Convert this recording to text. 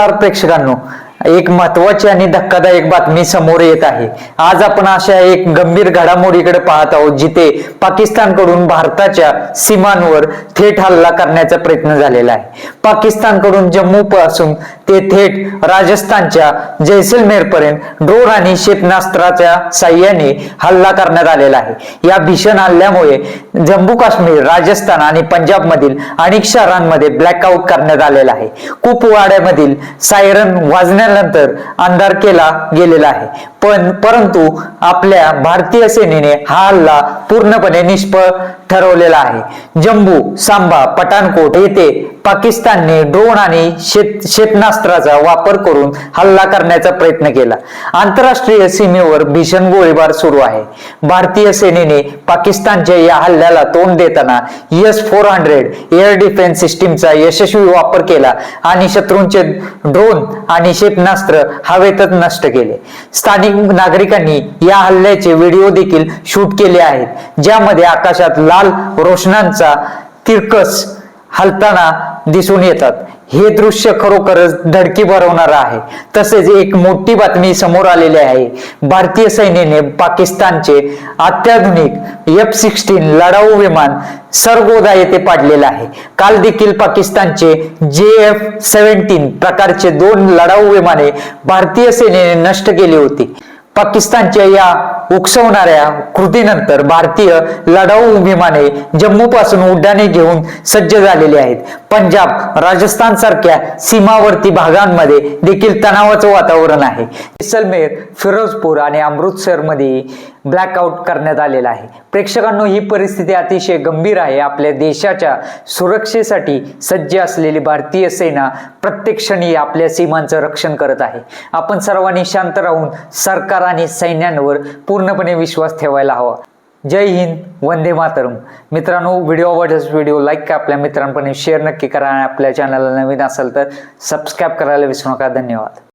नमस्कार प्रेक्षकांनो. एक महत्वाची आणि धक्कादायक बातमी समोर येत आहे. आज आपण अशा एक गंभीर घडामोडीकडे पाहत आहोत जिथे पाकिस्तानकडून भारताच्या सीमांवर थेट हल्ला करण्याचा प्रयत्न झालेला आहे. पाकिस्तानकडून जम्मू पासून ते थेट राजस्थानच्या जैसलमेर पर्यंत ड्रोन आणि क्षेपणास्त्राच्या साह्याने हल्ला करण्यात आलेला आहे. या भीषण हल्ल्यामुळे जम्मू काश्मीर राजस्थान आणि पंजाब मधील अनेक शहरांमध्ये ब्लॅकआउट करण्यात आलेला आहे. कुपवाड्यामधील सायरन वाजण्या वाजण्यानंतर अंधार केला गेलेला आहे. पण परंतु आपल्या भारतीय सेनेने हा हल्ला पूर्णपणे निष्फळ ठरवलेला आहे. जम्बू सांबा पठाणकोट येथे पाकिस्तानने ड्रोन आणि शेत क्षेपणास्त्राचा वापर करून हल्ला करण्याचा प्रयत्न केला. आंतरराष्ट्रीय सीमेवर भीषण गोळीबार सुरू आहे. भारतीय सेनेने पाकिस्तानच्या या हल्ल्याला तोंड देताना S four hundred air defence सिस्टीमचा यशस्वी वापर केला आणि शत्रूंचे ड्रोन आणि क्षेपणास्त्र हवेतच नष्ट केले. स्थानिक नागरिकांनी या हल्ल्याचे व्हिडिओ देखील शूट केले आहेत ज्यामध्ये आकाशात लाल रोशनांचा तिरकस हलताना दिसून येतात. हे दृश्य खरोखरच धडकी भरवणार आहे. तसेच एक मोठी बातमी समोर आलेली आहे. भारतीय सैन्याने पाकिस्तानचे अत्याधुनिक एफ सिक्स्टीन लढाऊ विमान सरगोदा येथे पाडलेलं आहे. काल देखील पाकिस्तानचे जे एफ सेव्हन्टीन प्रकारचे दोन लढाऊ विमाने भारतीय सेनेने नष्ट केली होती. पाकिस्तानच्या या उकसवणाऱ्या कृतीनंतर भारतीय लढाऊ विमाने जम्मू पासून उड्डाणे घेऊन सज्ज झालेली आहेत. पंजाब राजस्थान सारख्या सीमावर्ती भागांमध्ये देखील तणावाचं वातावरण आहे. जैसलमेर फिरोजपूर आणि अमृतसरमध्ये ब्लॅकआउट करण्यात आलेला आहे. प्रेक्षकांनो ही परिस्थिती अतिशय गंभीर आहे. आपल्या देशाच्या सुरक्षेसाठी सज्ज असलेली भारतीय सेना प्रत्येक क्षणी आपल्या सीमांचं रक्षण करत आहे. आपण सर्वांनी शांत राहून सरकार आणि सैन्यांवर पूर्णपणे विश्वास ठेवायला हवा. जय हिंद वंदे मातरम. मित्रांनो व्हिडिओ आवडल्यास व्हिडिओ लाईक करा आपल्या मित्रांपर्यंत शेअर नक्की करा आणि आपल्या चॅनलला नवीन असेल तर सबस्क्राईब करायला विसरू नका. धन्यवाद.